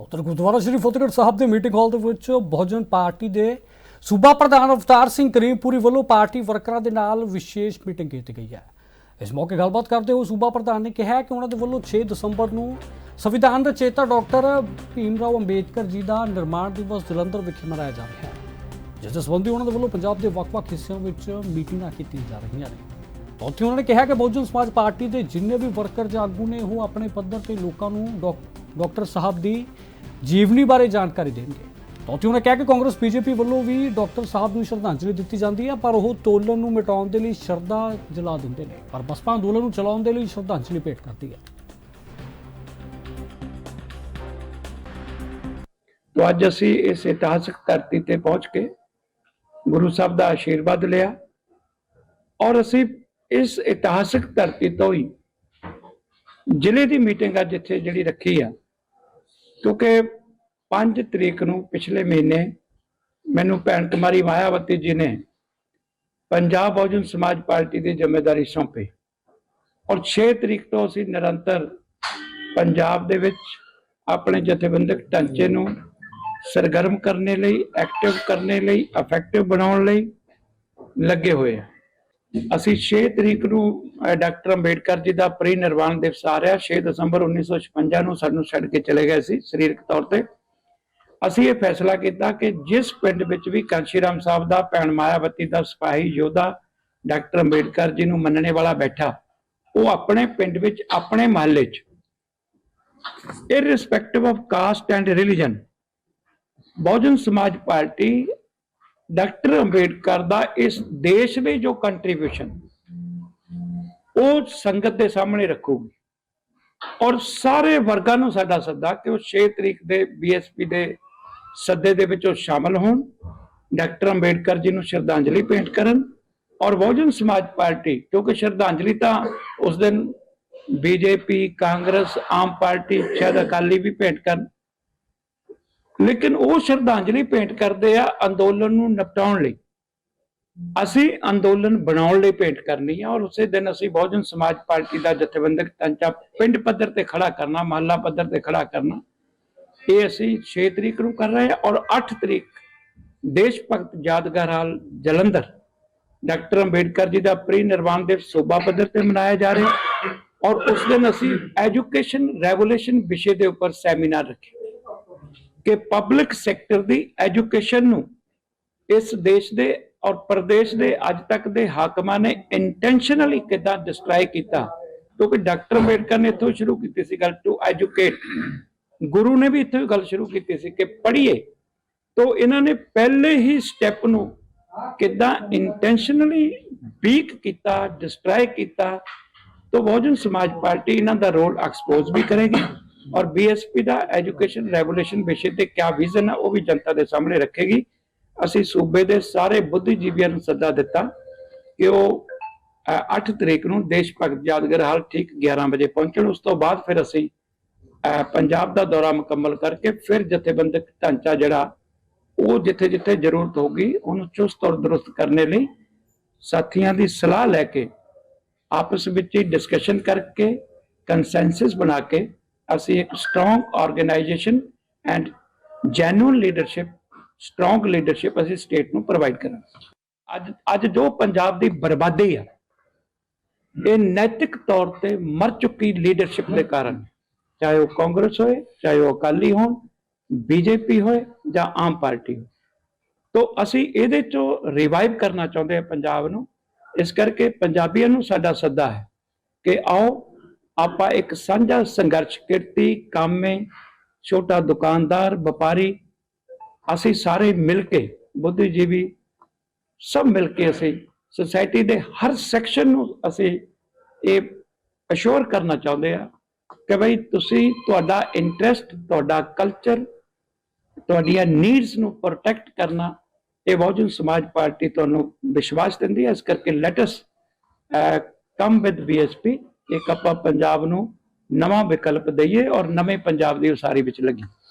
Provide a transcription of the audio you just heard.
ਉਧਰ ਗੁਰਦੁਆਰਾ ਸ਼੍ਰੀ ਫਤਿਹਗੜ੍ਹ ਸਾਹਿਬ ਦੇ meeting hall ਦੇ ਵਿੱਚ ਬਹੁਜਨ ਪਾਰਟੀ ਦੇ ਸੂਬਾ ਪ੍ਰਧਾਨ ਅਵਤਾਰ ਸਿੰਘ ਕਰੀਮਪੁਰੀ ਵੱਲੋਂ ਪਾਰਟੀ ਵਰਕਰਾਂ ਦੇ ਨਾਲ ਵਿਸ਼ੇਸ਼ ਮੀਟਿੰਗ ਕੀਤੀ ਗਈ ਹੈ। ਇਸ ਮੌਕੇ ਗੱਲਬਾਤ ਕਰਦੇ ਹੋਏ ਸੂਬਾ ਪ੍ਰਧਾਨ ਨੇ ਕਿਹਾ ਕਿ ਉਹਨਾਂ ਦੇ ਵੱਲੋਂ 6 ਦਸੰਬਰ ਨੂੰ ਸੰਵਿਧਾਨ ਰਚੇਤਾ ਡਾਕਟਰ ਭੀਮ ਰਾਓ ਅੰਬੇਦਕਰ ਜੀ ਦਾ ਨਿਰਮਾਣ ਦਿਵਸ ਜਲੰਧਰ ਵਿਖੇ ਮਨਾਇਆ ਜਾ ਰਿਹਾ ਹੈ, ਜਿਸ ਦੇ ਸੰਬੰਧੀ ਉਹਨਾਂ ਦੇ ਵੱਲੋਂ ਪੰਜਾਬ ਦੇ ਵੱਖ-ਵੱਖ ਹਿੱਸਿਆਂ ਵਿੱਚ ਮੀਟਿੰਗਾਂ ਕੀਤੀਆਂ ਜਾ ਰਹੀਆਂ ਨੇ। ਉੱਥੇ ਉਹਨਾਂ ਨੇ ਕਿਹਾ ਕਿ ਬਹੁਜਨ ਸਮਾਜ ਪਾਰਟੀ ਦੇ ਜਿੰਨੇ ਵੀ ਵਰਕਰ ਜਾਂ ਆਗੂ ਨੇ, ਉਹ ਆਪਣੇ ਪੱਧਰ ਤੇ ਲੋਕਾਂ ਨੂੰ ਡਾਕਟਰ ਸਾਹਿਬ ਦੀ ਜੀਵਨੀ ਬਾਰੇ ਜਾਣਕਾਰੀ ਦੇਣਗੇ। ਉੱਥੇ ਉਹਨਾਂ ਕਿਹਾ ਕਿ ਕਾਂਗਰਸ, ਬੀਜੇਪੀ ਵੱਲੋਂ ਵੀ ਡਾਕਟਰ ਸਾਹਿਬ ਨੂੰ ਸ਼ਰਧਾਂਜਲੀ ਦਿੱਤੀ ਜਾਂਦੀ ਹੈ, ਪਰ ਉਹ ਤੋਲਨ ਨੂੰ ਮਿਟਾਉਣ ਦੇ ਲਈ ਸ਼ਰਧਾ ਜਲਾ ਦਿੰਦੇ ਨੇ। ਪਰ ਬਸਪਾ ਅੰਦੋਲਨ ਨੂੰ ਚਲਾਉਣ ਦੇ ਲਈ ਸ਼ਰਧਾਂਜਲੀ ਭੇਟ ਕਰਦੀ ਹੈ। ਤੋ ਅੱਜ ਅਸੀਂ ਇਸ ਇਤਿਹਾਸਕ ਧਰਤੀ ਤੇ ਪਹੁੰਚ ਕੇ ਗੁਰੂ ਸਾਹਿਬ ਦਾ ਆਸ਼ੀਰਵਾਦ ਲਿਆ ਔਰ ਅਸੀਂ ਇਸ ਇਤਿਹਾਸਕ ਧਰਤੀ ਤੋਂ ਹੀ ਜ਼ਿਲ੍ਹੇ ਦੀ ਮੀਟਿੰਗ ਅੱਜ ਇੱਥੇ ਜਿਹੜੀ ਰੱਖੀ ਆ। ਕਿਉਂਕਿ 5 ਤਰੀਕ ਨੂੰ ਪਿਛਲੇ ਮਹੀਨੇ ਮੈਨੂੰ ਭੈਣ ਕੁਮਾਰੀ ਮਾਇਆਵਤੀ ਜੀ ਨੇ ਪੰਜਾਬ ਬਹੁਜਨ ਸਮਾਜ ਪਾਰਟੀ ਦੀ ਜ਼ਿੰਮੇਵਾਰੀ ਸੌਂਪੀ। ਔਰ 6 ਤਰੀਕ ਤੋਂ ਅਸੀਂ ਨਿਰੰਤਰ ਪੰਜਾਬ ਦੇ ਵਿੱਚ ਆਪਣੇ ਜਥੇਬੰਦਕ ਢਾਂਚੇ ਨੂੰ ਸਰਗਰਮ ਕਰਨ ਲਈ ਐਕਟਿਵ ਕਰਨੇ ਲਈ ਇਫੈਕਟਿਵ ਬਣਾਉਣ ਲਈ ਲੱਗੇ ਹੋਏ ਆ। ਅਸੀਂ 6 ਤਰੀਕ ਨੂੰ ਡਾਕਟਰ ਅੰਬੇਡਕਰ ਜੀ ਦਾ ਪ੍ਰੀ ਨਿਰਵਾਣ ਦਿਵਸ ਆ ਰਿਹਾ 6 ਦਸੰਬਰ 1956 ਨੂੰ ਸਾਨੂੰ ਛੱਡ ਕੇ ਚਲੇ ਗਏ ਸੀ, ਸਰੀਰਕ ਤੌਰ ਤੇ। ਅਸੀਂ ਇਹ ਫੈਸਲਾ ਕੀਤਾ ਕਿ ਜਿਸ ਪਿੰਡ ਵਿੱਚ ਵੀ ਕਾਂਸ਼ੀ ਸਾਹਿਬ ਦਾ ਭੈਣ ਮਾਇਆਵਤੀ ਦਾ ਸਿਪਾਹੀ ਯੋਧਾ ਡਾਕਟਰ ਅੰਬੇਡਕਰ ਜੀ ਨੂੰ ਮੰਨਣੇ ਵਾਲਾ ਬੈਠਾ, ਉਹ ਆਪਣੇ ਪਿੰਡ ਵਿੱਚ, ਆਪਣੇ ਮਹੱਲੇ 'ਚ। Irrespective of caste and religion Bahujan Samaj party doctor Ambedkar ਦਾ ਇਸ ਦੇਸ਼ ਲਈ ਜੋ ਕੰਟਰੀਬਿਊਸ਼ਨ ਉਹ ਸੰਗਤ ਦੇ ਸਾਹਮਣੇ ਰੱਖੂਗੀ। ਔਰ ਸਾਰੇ ਵਰਗਾਂ ਨੂੰ ਸਾਡਾ ਸੱਦਾ ਕਿ ਉਹ 6 ਤਰੀਕ ਦੇ ਬੀਐਸਪੀ ਦੇ ਸੱਦੇ ਦੇ ਵਿੱਚ ਉਹ ਸ਼ਾਮਲ ਹੋਣ। ਡਾਕਟਰ ਅੰਬੇਡਕਰ ਜੀ ਨੂੰ ਸ਼ਰਧਾਂਜਲੀ ਭੇਂਟ ਕਰਨ ਔਰ ਬਹੁਜਨ ਸਮਾਜ ਪਾਰਟੀ, ਕਿਉਂਕਿ ਸ਼ਰਧਾਂਜਲੀ ਤਾਂ ਉਸ ਦਿਨ ਬੀਜੇਪੀ ਕਾਂਗਰਸ, ਆਮ ਪਾਰਟੀ, ਸ਼ਾਇਦ ਅਕਾਲੀ ਵੀ ਭੇਂਟ ਕਰਨ। ਲੇਕਿਨ ਉਹ ਸ਼ਰਧਾਂਜਲੀ ਭੇਂਟ ਕਰਦੇ ਆ ਅੰਦੋਲਨ ਨੂੰ ਨਿਪਟਾਉਣ ਲਈ। ਅਸੀਂ ਅੰਦੋਲਨ ਬਣਾਉਣ ਲਈ ਭੇਂਟ ਕਰਨੀ ਆ ਔਰ ਉਸੇ ਦਿਨ ਅਸੀਂ ਬਹੁਜਨ ਸਮਾਜ ਪਾਰਟੀ ਦਾ ਜਥੇਬੰਦਕ ਢਾਂਚਾ ਪਿੰਡ ਪੱਧਰ ਤੇ ਖੜਾ ਕਰਨਾ, ਮਹੱਲਾ ਪੱਧਰ ਤੇ ਖੜਾ ਕਰਨਾ, ਇਹ ਅਸੀਂ 6 ਤਰੀਕ ਨੂੰ ਕਰ ਰਹੇ ਹਾਂ ਔਰ 8 ਤਰੀਕ ਦੇਸ਼ ਭਗਤ ਯਾਦਗਾਰ ਹਾਲ ਜਲੰਧਰ ਡਾਕਟਰ ਅੰਬੇਡਕਰ ਜੀ ਦਾ ਪ੍ਰੀ ਨਿਰਵਾਣ ਦਿਵਸ ਸੂਬਾ ਪੱਧਰ ਤੇ ਮਨਾਇਆ ਜਾ ਰਿਹਾ ਔਰ ਉਸ ਦਿਨ ਅਸੀਂ ਐਜੂਕੇਸ਼ਨ ਰੈਵੋਲੂਸ਼ਨ ਵਿਸ਼ੇ ਦੇ ਉੱਪਰ ਸੈਮੀਨਾਰ ਰੱਖੇ। ਕਿ ਪਬਲਿਕ ਸੈਕਟਰ ਦੀ ਐਜੂਕੇਸ਼ਨ ਨੂੰ ਇਸ ਦੇਸ਼ ਦੇ ਔਰ ਪ੍ਰਦੇਸ਼ ਦੇ ਅੱਜ ਤੱਕ ਦੇ ਹਾਕਮਾਂ ਨੇ ਇੰਟੈਂਸ਼ਨਲੀ ਕਿਦਾਂ ਡਿਸਟਰਾਏ ਕੀਤਾ, ਕਿਉਂਕਿ ਡਾਕਟਰ ਅੰਬੇਡਕਰ ਨੇ ਇੱਥੋਂ ਸ਼ੁਰੂ ਕੀਤੀ ਸੀ ਗੱਲ ਟੂ ਐਜੂਕੇਟ ਗੁਰੂ ਨੇ ਵੀ ਇੱਥੋਂ ਗੱਲ ਸ਼ੁਰੂ ਕੀਤੀ ਸੀ ਕਿ ਪੜ੍ਹੀਏ। ਤੋਂ ਇਹਨਾਂ ਨੇ ਪਹਿਲੇ ਹੀ ਸਟੈਪ ਨੂੰ ਕਿਦਾਂ ਇੰਟੈਂਸ਼ਨਲੀ ਵੀਕ ਕੀਤਾ ਡਿਸਟਰਾਏ ਕੀਤਾ। ਤੋਂ ਬਹੁਜਨ ਸਮਾਜ ਪਾਰਟੀ ਇਹਨਾਂ ਦਾ ਰੋਲ ਐਕਸਪੋਜ਼ ਵੀ ਕਰੇਗੀ। ਔਰ ਬੀਐਸਪੀ ਦਾ ਐਜੂਕੇਸ਼ਨ ਰੈਗੂਲੇਸ਼ਨ ਵਿਸ਼ੇ ਤੇ ਕਿਆ ਵਿਜ਼ਨ ਹੈ ਉਹ ਵੀ ਜਨਤਾ ਦੇ ਸਾਹਮਣੇ ਰੱਖੇਗੀ। ਅਸੀਂ ਸੂਬੇ ਦੇ ਸਾਰੇ ਬੁੱਧੀਜੀਵੀਆਂ ਨੂੰ ਸੱਦਾ ਦਿੱਤਾ ਕਿ ਉਹ 8 ਤਰੀਕ ਨੂੰ ਦੇਸ਼ ਭਗਤ ਯਾਦਗਾਰ ਹਾਲ ਠੀਕ 11 ਵਜੇ ਪਹੁੰਚਣ। ਉਸ ਤੋਂ ਬਾਅਦ ਫਿਰ ਅਸੀਂ ਪੰਜਾਬ ਦਾ ਦੌਰਾ ਮੁਕੰਮਲ ਕਰਕੇ ਫਿਰ ਜਥੇਬੰਦਕ ਢਾਂਚਾ ਜਿਹੜਾ, ਉਹ ਜਿੱਥੇ ਜਿੱਥੇ ਜ਼ਰੂਰਤ ਹੋਗੀ ਉਹਨੂੰ ਚੁਸਤ ਔਰ ਦਰੁਸਤ ਕਰਨੇ ਲਈ ਸਾਥੀਆਂ ਦੀ ਸਲਾਹ ਲੈ ਕੇ, ਆਪਸ ਵਿੱਚ ਹੀ ਡਿਸਕਸ਼ਨ ਕਰਕੇ ਕੰਸੈਂਸਸ ਬਣਾ ਕੇ ਅਸੀਂ ਇੱਕ strong organisation and genuine leadership strong leadership ਅਸੀਂ ਸਟੇਟ ਨੂੰ ਪ੍ਰੋਵਾਈਡ ਕਰਾਂਗੇ। ਅੱਜ ਅੱਜ ਜੋ ਪੰਜਾਬ ਦੀ ਬਰਬਾਦੀ ਆ, ਇਹ ਨੈਤਿਕ ਤੌਰ ਤੇ ਮਰ ਚੁੱਕੀ ਲੀਡਰਸ਼ਿਪ ਦੇ ਕਾਰਨ, ਚਾਹੇ ਉਹ ਕਾਂਗਰਸ ਹੋਏ, ਚਾਹੇ ਉਹ ਅਕਾਲੀ ਹੋਣ, ਬੀਜੇਪੀ ਹੋਏ ਜਾਂ ਆਮ ਪਾਰਟੀ ਹੋਵੇ ਤੋਂ ਅਸੀਂ ਇਹਦੇ ਚੋਂ ਰਿਵਾਈਵ ਕਰਨਾ ਚਾਹੁੰਦੇ ਹਾਂ ਪੰਜਾਬ ਨੂੰ। ਇਸ ਕਰਕੇ ਪੰਜਾਬੀਆਂ ਨੂੰ ਸਾਡਾ ਸੱਦਾ ਹੈ ਕਿ ਆਓ ਆਪਾਂ ਇੱਕ ਸਾਂਝਾ ਸੰਘਰਸ਼ ਕਿਰਤੀ, ਕਾਮੇ, ਛੋਟਾ ਦੁਕਾਨਦਾਰ, ਵਪਾਰੀ, ਅਸੀਂ ਸਾਰੇ ਮਿਲ ਕੇ ਬੁੱਧੀਜੀਵੀ ਸਭ ਮਿਲ ਕੇ ਅਸੀਂ ਸੋਸਾਇਟੀ ਦੇ ਹਰ ਸੈਕਸ਼ਨ ਨੂੰ ਅਸੀਂ ਇਹ ਅਸ਼ੋਰ ਕਰਨਾ ਚਾਹੁੰਦੇ ਆ ਕਿ ਭਈ ਤੁਸੀਂ ਤੁਹਾਡਾ ਇੰਟਰਸਟ ਤੁਹਾਡਾ ਕਲਚਰ ਤੁਹਾਡੀਆਂ ਨੀਡਸ ਨੂੰ ਪ੍ਰੋਟੈਕਟ ਕਰਨਾ, ਇਹ ਬਹੁਜਨ ਸਮਾਜ ਪਾਰਟੀ ਤੁਹਾਨੂੰ ਵਿਸ਼ਵਾਸ ਦਿੰਦੀ ਹੈ। ਇਸ ਕਰਕੇ let us come with BSP ਇੱਕ ਆਪਾਂ ਪੰਜਾਬ ਨੂੰ ਨਵਾਂ ਵਿਕਲਪ ਦਈਏ ਔਰ ਨਵੇਂ ਪੰਜਾਬ ਦੀ ਉਸਾਰੀ ਵਿੱਚ ਲੱਗੀ।